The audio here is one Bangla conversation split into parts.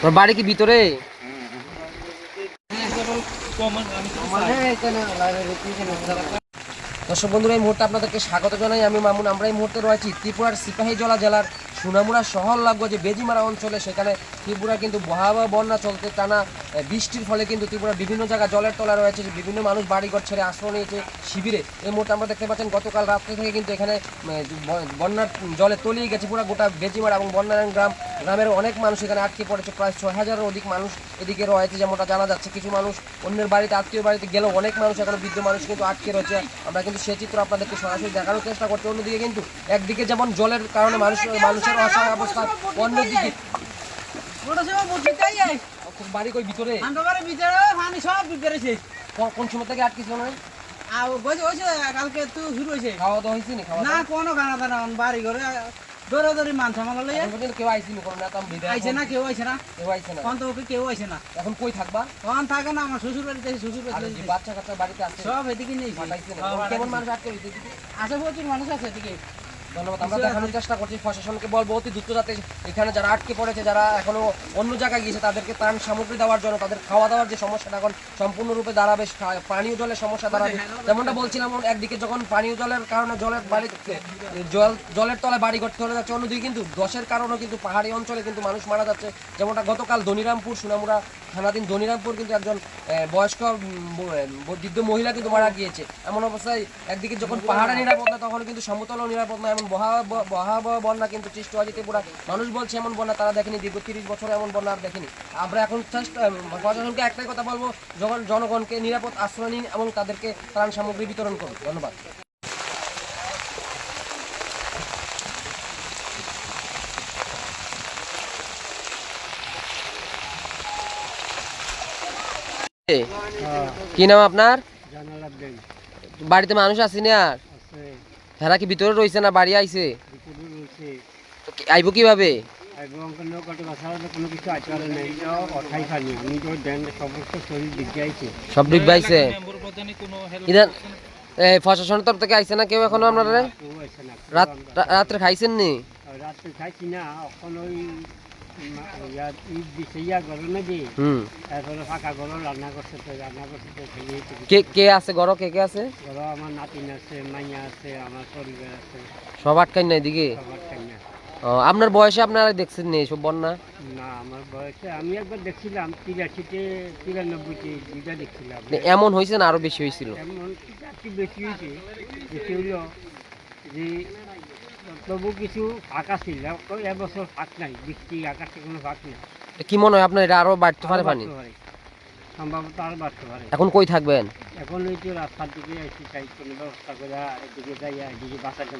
তোমার বাড়ি কি ভিতরে? দর্শক বন্ধুরা, এই মুহূর্তে আপনাদেরকে স্বাগত জানাই। আমি মামুন, আমরা এই মুহূর্তে রয়েছি ত্রিপুরার সিপাহী জলা জেলার সুনামুড়া শহর লাগোয়া যে বেজিমারা অঞ্চলে সেখানে ত্রিপুরা কিন্তু ভয়াবহ বন্যা চলতে টানা বৃষ্টির ফলে কিন্তু ত্রিপুরার বিভিন্ন জায়গায় জলের তলা রয়েছে, বিভিন্ন মানুষ বাড়িঘর ছেড়ে আশ্রয় নিয়েছে শিবিরে। এই মুহূর্তে আমরা দেখতে পাচ্ছেন গতকাল রাত্রে থেকে কিন্তু এখানে বন্যার জলে তলিয়ে গেছে পুরো গোটা বেজিমারা এবং বন্যারায়ণ গ্রাম গ্রামের অনেক মানুষ এখানে আটকে পড়েছে। প্রায় ছয় হাজারের অধিক মানুষ এদিকে রয়েছে যেমনটা জানা যাচ্ছে। কিছু মানুষ অন্যের বাড়িতে আত্মীয় বাড়িতে গেলেও অনেক মানুষ এখনও বৃদ্ধ মানুষ কিন্তু আটকে রয়েছে। আমরা কিন্তু সে চিত্র আপনাদেরকে সরাসরি দেখানোর চেষ্টা করছি। অন্যদিকে কিন্তু একদিকে যেমন জলের কারণে মানুষ, মানুষের অসহায় অবস্থা, অন্যদিকে বাড়ি কই ভিতরে? আন্ডারবারের ভিতরে পানি সব বেড়েছে। কোন- কোন সময় থেকে আটকেছিল না আর বসে বসে কালকে তো শুরু হয়েছে। খাওয়া দাওয়া হয়েছে নি খাওয়া না কোনো খানা দানা বাড়ি ঘরে দৌড়ে দৌড়ি মান সামাল লইয়া। কেউ আইসি নি কোনো না তাম বিদায় আইছে না কেউ আইছে না। কেউ আইছে না? তখন তো ওকে কেউ আইছে না। এখন কই থাকবা? তখন থাকে না আমার শ্বশুর বাড়িতে শ্বশুর বাড়িতে। বাচ্চা কাচ্চা বাড়িতে আছে সব এদিকে নিয়েছে পাঠাইছে না। এখন কেমন মানুষ আটকে আছে প্রচুর মানুষ আছে এদিকে। ধন্যবাদ, আমরা দেখানোর চেষ্টা করছি, প্রশাসনকে বলব, অতি দ্রুত যাতে এখানে যারা আটকে পড়েছে, যারা এখনও অন্য জায়গায় গিয়েছে, তাদেরকে ত্রাণ সামগ্রী দেওয়ার জন্য, তাদের খাওয়া দাওয়ার যে সমস্যাটা এখন সম্পূর্ণরূপে দাঁড়াবে পানীয় জলের সমস্যা দাঁড়াবে। যেমনটা বলছিলাম, একদিকে যখন পানীয় জলের কারণে জলের বাড়ি জল, জলের তলায় বাড়ি চলে যাচ্ছে, অন্যদিকে কিন্তু দশের কারণেও কিন্তু পাহাড়ি অঞ্চলে কিন্তু মানুষ মারা যাচ্ছে। যেমনটা গতকাল ধনিরামপুর সুনামুরা থানাধীন ধনিরামপুর কিন্তু একজন বয়স্ক বৃদ্ধ মহিলা কিন্তু মারা গিয়েছে। এমন অবস্থায় একদিকে যখন পাহাড়ে নিরাপদ না তখন কিন্তু সমতল নিরাপদ না এমন ভয়াবহ বন্যা কিন্তু সৃষ্টি হয়েছে ত্রিপুরা মানুষ বলছে এমন বন্যা তারা দেখেনি দীর্ঘ তিরিশ বছর এমন বন্যা আর দেখেনি। আমরা এখন প্রশাসনকে একটাই কথা বলব যখন জনগণকে নিরাপদ আশ্রয় নিন এবং তাদেরকে ত্রাণ সামগ্রী বিতরণ করুন। ধন্যবাদ। কি নাম আপনার? বাড়িতে মানুষ আসেনি আর? আছে। হেরা কি ভিতরে রয়েছে না বাড়ি আইছে? আইবো কীভাবে? সব প্রশাসনের তরফ থেকে আইছে না কেউ এখনও আপনারা? না। রাত্রে খাইছেন নি? রাত্রে খাইছি না এখন ওই কে? কে আছে কে কে আছে? গরম আমার নাতিন আছে মাইয়া আছে আমার পরিবার আছে। সব আটকাই না এদিকে সবার খাইনা ও, আপনার বয়সে আপনারা দেখছেন নি সব বন্যা? না আমার বয়সে আমি একবার দেখছিলাম তিরাশিতে তিরানব্বইতে দুইটা দেখছিলাম। এমন হয়েছে না আরও বেশি হয়েছিল? এমন বেশি হয়েছে বেশি হইল যে তবু কিছু ফাঁক আছিল। এবছর ফাঁক নাই বৃষ্টি আকাশে কোনো ফাঁক নাই। কি মনে হয় আপনার এটা আরও বাড়তে পারে পানি? সম্ভবত আরও বাড়তে পারে। এখন কই থাকবেন? এখন ওই তো রাস্তার দিকে চাই কোনো ব্যবস্থা করে এদিকে যাই এদিকে বাঁচাতে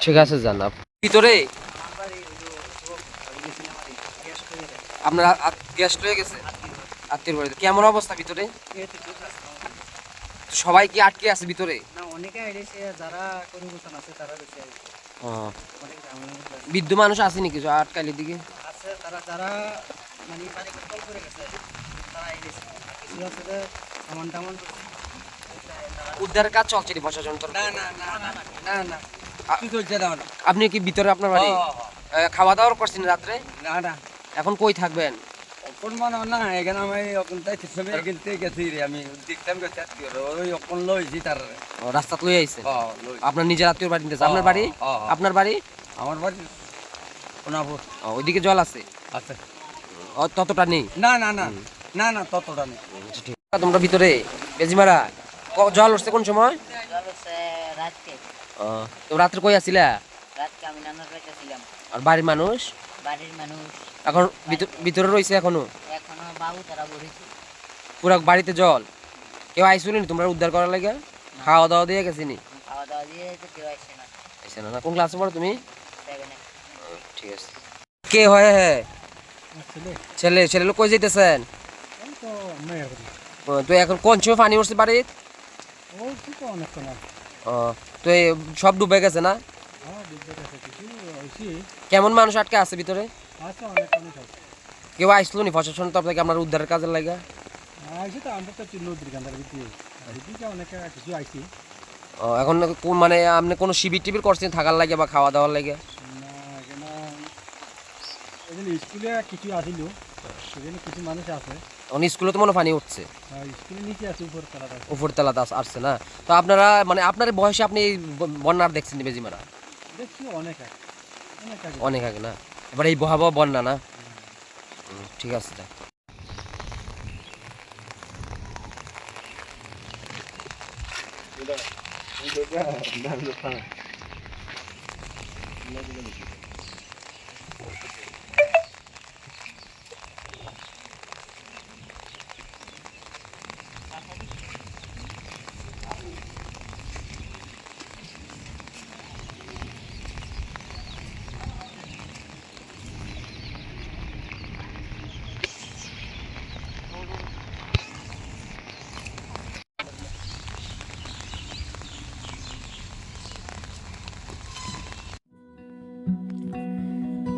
ঠিক আছে আপ- ভিতরে? আপনার গ্যাস হয়ে গেছে? আত্মীয় বাড়িতে। কেমন অবস্থা ভিতরে? সবাই কি আটকে আছে ভিতরে? না অনেকে আইছে যারা কর্মীবস্থান আছে তারা বেশি আইছে। ও, অনেক ঝামেলা আছে। বৃদ্ধ মানুষ আসেনি কিছু আটকালির দিকে। আছে তারা যারা মানে পানি কন্ট্রোল করে গেছে তারা আইছে। কিছু আছে যে সামান টামান উদ্ধারের কাজ চলছে প্রশাসন তরফ না না না না না না। কি চলছে দাও না। আপনি কি ভিতরে আপনার বাড়ি? খাওয়া দাওয়া করছেন রাত্রে? না না। এখন কই থাকবেন? অকন মানে না এখানে আমি অকন তাই ছবি এখানতে গেছি রে আমি দেখতাম গেছে ওই অকন লইছি তার ও, লই আইছে? আপনার নিজের আত্মীয় বাড়ি নিতেছে আপনার বাড়ি। আপনার বাড়ি? আমার বাড়ি কোনাপুর ওইদিকে জল আছে? আছে। ও, ততটা নেই? না না না। না না ততটা নেই। আচ্ছা, ঠিক। তোমরা ভিতরে বেজিমারা জল উঠছে কোন সময়? জল হচ্ছে রাতকে তো রাত্রে কই আসিলা? রাতকে আমি নানার বাড়িতে ছিলাম। আর বাড়ির মানুষ? বাড়ির মানুষ। এখন ভিতর- ভিতরে রয়েছে এখনও? এখনও বাবু তারা বলেছে পুরো বাড়িতে জল? কেউ আইসুনি তোমরা উদ্ধার করার লাগে? খাওয়া দাওয়া দিয়ে গেছিনি খাওয়া দাওয়া দিয়ে কেউ আসছে না। আইসে না না। কোন ক্লাসে পড়ো তুমি? ঠিক আছে। কে হয় হ্যাঁ ছেলে। ছেলে লোক কই যাইতেছেন? তো এখন কোন সময় পানি উঠছে বাড়ির? ও তো এই সব ডুবে গেছে না? দেখছি কেমন মানুষ আটকে আছে ভিতরে? কেউ আইসলো নি প্রশাসন তো আপনাকে আপনার উদ্ধারের কাজে লাগা এখন মানে আপনি কোনো শিবির টিবির করছেন থাকার লাগে বা খাওয়া দাওয়ার লাগে স্কুলে কিছু আসিল। সেখানে কিছু মানুষ আছে। এখন স্কুলে তো মনে হয় পানি উঠছে। উপর দাস আসছে না। তো আপনারা মানে আপনার বয়সে আপনি বন্যার দেখছেন বেজিমারা? দেখছি অনেক আগে অনেক আগে না এবার এই ভয়াবহ বন্যা না ঠিক আছে যাক।